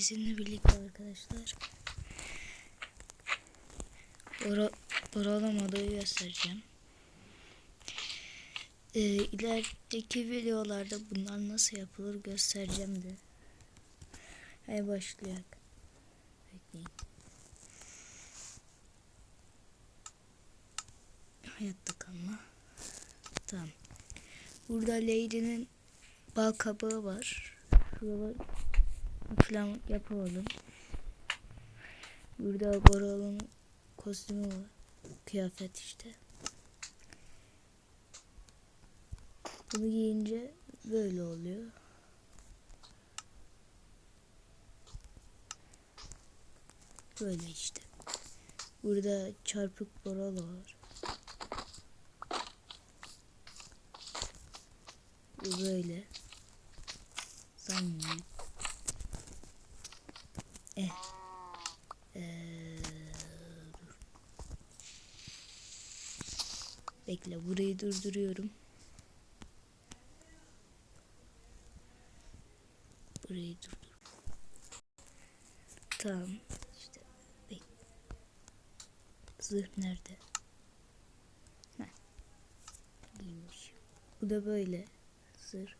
Sizinle birlikte arkadaşlar Ora, oralama adayı göstereceğim. Ee, ilerideki videolarda bunlar nasıl yapılır göstereceğim de. Hadi başlayalım. Bekleyin. Hayatta kalma. Tamam. Burada Lady'nin bal kabağı var. Şurada falan yapalım. Burada Boral'ın kostümü var. Kıyafet işte. Bunu giyince böyle oluyor. Böyle işte. Burada çarpık Boral var. Bu böyle. Sanmıyorum. Eh. Ee, dur. Bekle burayı durduruyorum. Burayı durdur. Tamam. İşte bek. Zırh nerede? Heh. Giymiş. Bu da böyle. Zırh.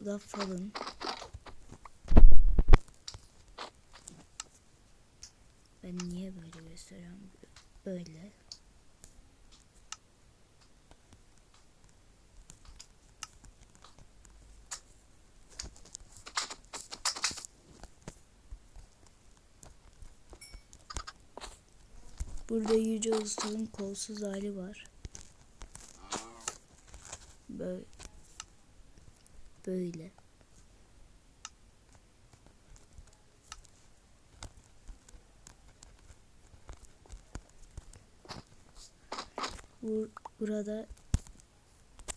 Bu da falın. Ben niye böyle gösteriyorum? Böyle. Burada Yüce Usta'nın kolsuz hali var. Böyle. Böyle. Bur burada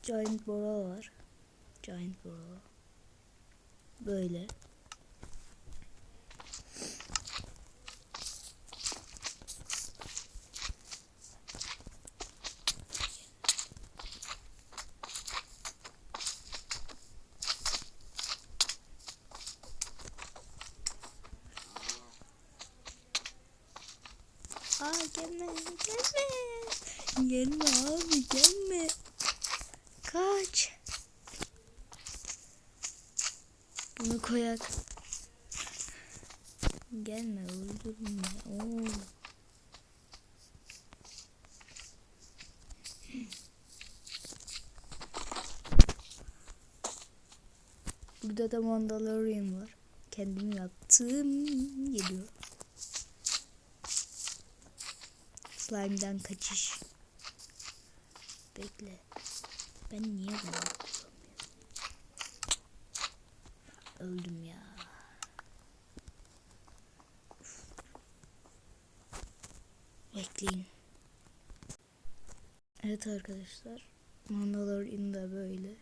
Giant Bora var. Giant Bora. Böyle. Aa gelme gelme. Gelme abi gelme. Kaç. Bunu koyak. Gelme öldürme. Oo. Burada da Mandalorian var. Kendim yaptım. Geliyor. Slime'dan kaçış. Bekle. Ben niye bunu kullanmıyorum? Öldüm ya. Uf. Bekleyin. Evet arkadaşlar. Mandalorian da böyle.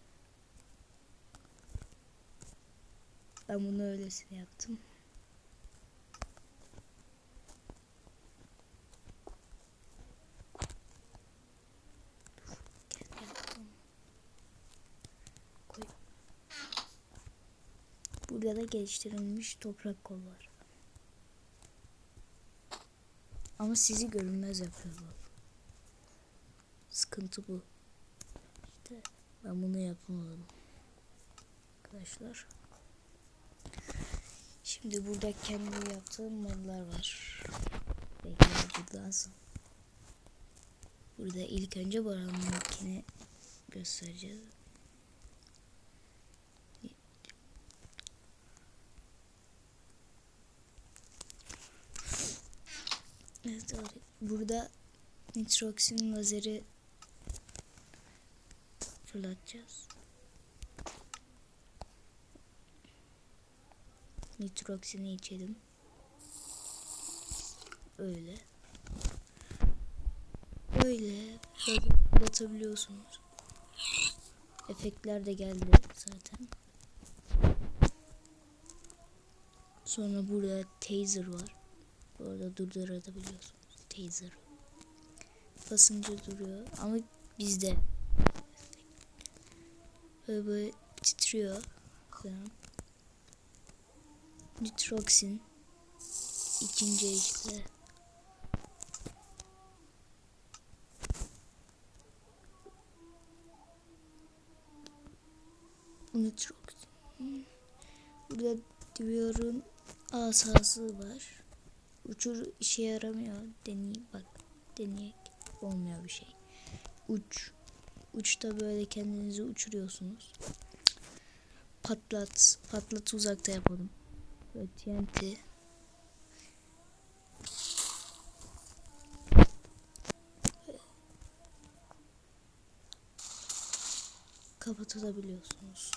Ben bunu öylesine yaptım. Burada da geliştirilmiş toprak kol var. Ama sizi görünmez yapıyor bu. Sıkıntı bu. İşte ben bunu yapamadım. Arkadaşlar. Şimdi burada kendi yaptığım modlar var. Bekle buradan sonra. Burada ilk önce Baran'ınkini göstereceğiz. Evet öyle. Burada nitroksin lazeri fırlatacağız. Nitroksini içelim. Öyle. Böyle fırlatabiliyorsunuz. Efektler de geldi zaten. Sonra burada taser var. Bu arada durdurabiliyorsunuz. Taser. basınca duruyor ama bizde böyle, böyle titriyor falan. Nitroksin ikinci eşikle Nitroksin Burada diyorum asası var. Uçur işe yaramıyor. Deney bak. Deneyek. Olmuyor bir şey. Uç. Uçta böyle kendinizi uçuruyorsunuz. Patlat. Patlat uzakta yapalım. Böyle TNT. Kapatabiliyorsunuz.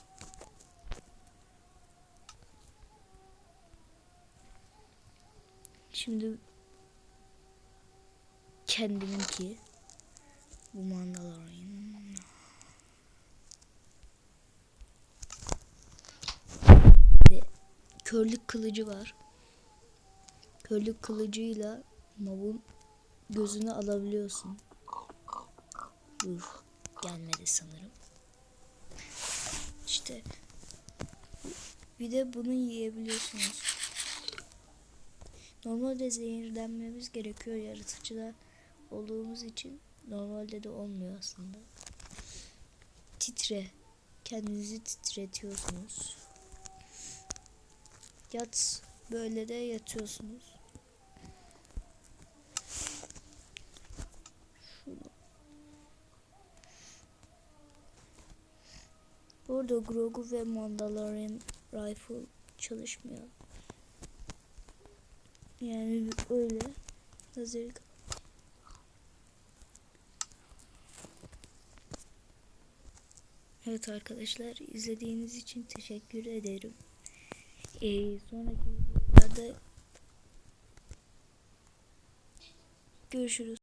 Şimdi kendiminki bu Mandalorian. Körlük kılıcı var. Körlük kılıcıyla mobun gözünü alabiliyorsun. Dur gelmedi sanırım. İşte bir de bunu yiyebiliyorsunuz. Normalde zehirlenmemiz gerekiyor yaratıcıda olduğumuz için. Normalde de olmuyor aslında. Titre. Kendinizi titretiyorsunuz. Yat. Böyle de yatıyorsunuz. Burada Grogu ve Mandalorian Rifle çalışmıyor. Yani öyle. Hazır. Evet arkadaşlar izlediğiniz için teşekkür ederim. Ee, sonraki videolarda görüşürüz.